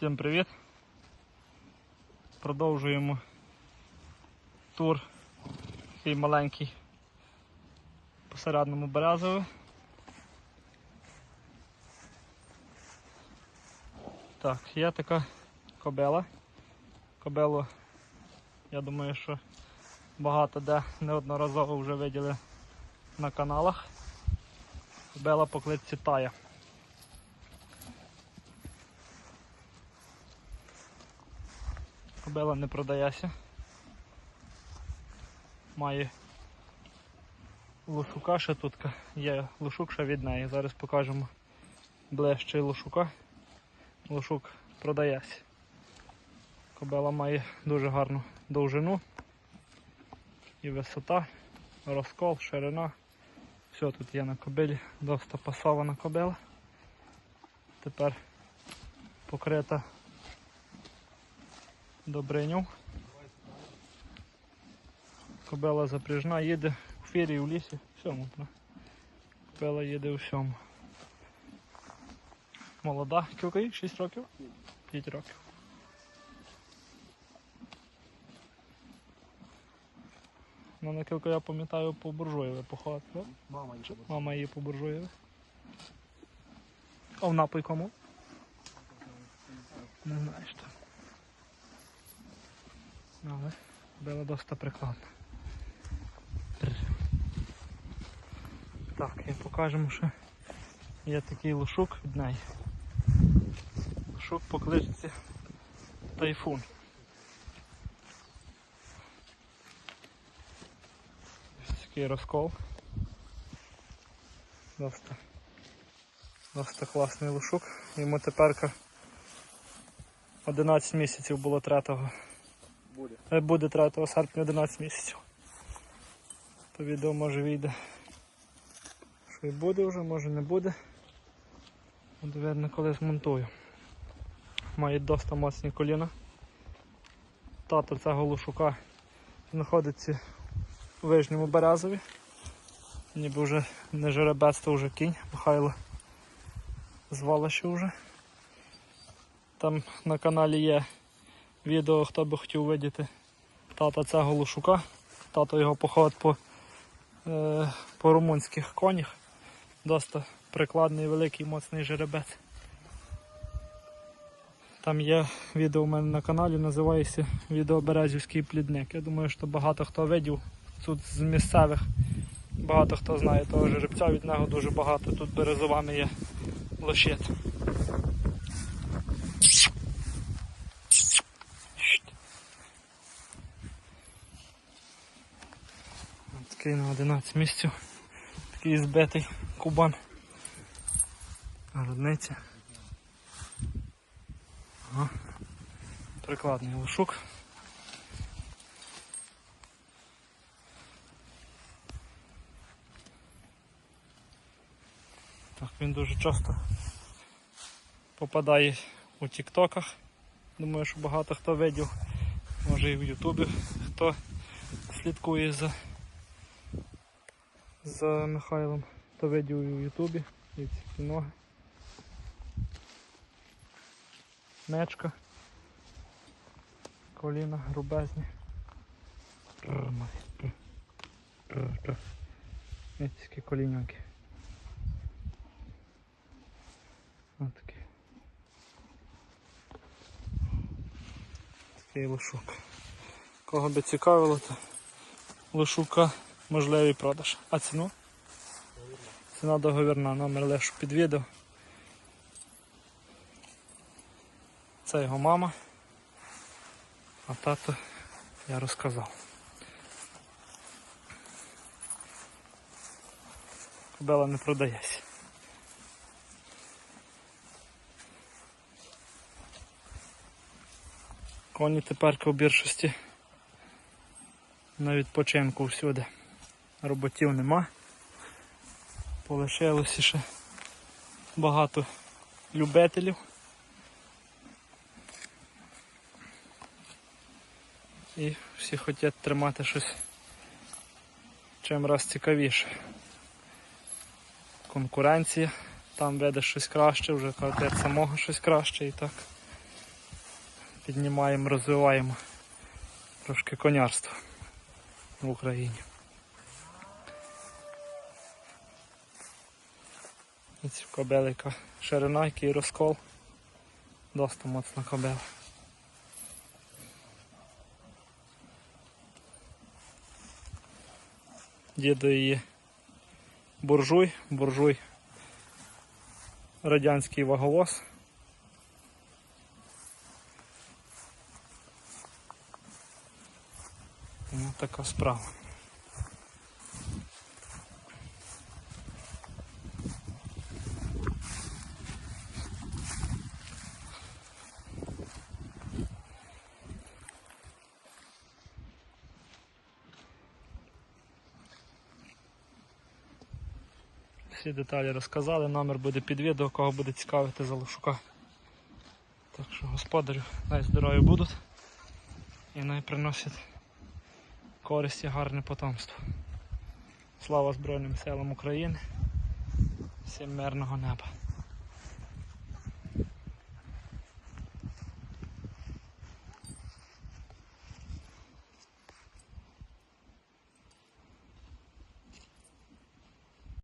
Всім привіт! Продовжуємо тур такий маленький по середньому березові. Так, є така кобела. Кобелу, я думаю, що багато де неодноразово вже виділи на каналах. Кобела по кличці Тая. Кобила не продається. Має лошука ще тут є лошук ще від неї. Зараз покажемо ближче лошука. Лошук продається. Кобила має дуже гарну довжину і висота, розкол, ширина. Все тут є на кобилі, досить пасована кобила. Тепер покрита Добриню. Кобела запряжна, їде у фірі, в лісі, всьому. Кобела їде у всьому. Молода, кілька їй? 6 років? 5 років. Ну, на кілька я пам'ятаю по буржуєві походити, так? Мама її. Мама її по буржуєві. А в напій кому? Не знаю що. Але було досить прикладно. Так, і покажемо, що є такий лошук від неї. Лошук по кличці Тайфун. Ось такий розкол. Досить, досить класний лошук. Йому теперка 11 місяців було 3 Буде. Буде 3 серпня 11 місяців. То відео може вийде. Що і буде вже, може не буде. Видно, коли змонтую. Має досить моцні коліна. Тато цього лошука знаходиться у Вижньому Березові. Ніби вже не жеребець, то вже кінь, Михайло звалище вже. Там на каналі є відео, хто би хотів видіти тата цього лошука. Тато його поход по, е, по румунських конях. Досить прикладний, великий, моцний жеребець. Там є відео у мене на каналі, називається відео Березівський плідник. Я думаю, що багато хто видів тут з місцевих. Багато хто знає того жеребця, від нього дуже багато. Тут березовами є лошиць. Такий на 11 місяців. Такий збитий кубан. Грудниця. Ага. Прикладний лошук. Так, він дуже часто попадає у тіктоках. Думаю, що багато хто видів. Може і в Ютубі хто слідкує за за Михайлом, то видів і в Ютубі, і ці ноги. Мечка. Коліна грубезні. Ці коліняки. Ось такі. Такий лошук. Кого би цікавило, то лошука можливий продаж. А ціну? Ціна договірна, номер лишу під відео. Це його мама. А тато я розказав. Кобела не продається. Коні тепер у більшості на відпочинку всюди. Роботів нема. Полишилося ще багато любителів. І всі хочуть тримати щось чим раз цікавіше. Конкуренція, там веде щось краще, вже кажуть, самого щось краще і так. піднімаємо, розвиваємо трошки конярство в Україні. І ці кобели, яка ширина, який розкол. Доста моцна кобела. Дідо її буржуй, буржуй радянський ваговоз. Ну, така справа. Всі деталі розказали, номер буде під відео, кого буде цікавити залишука. Так що господарю найздорові будуть і най приносять користь і гарне потомство. Слава Збройним силам України. Всім мирного неба.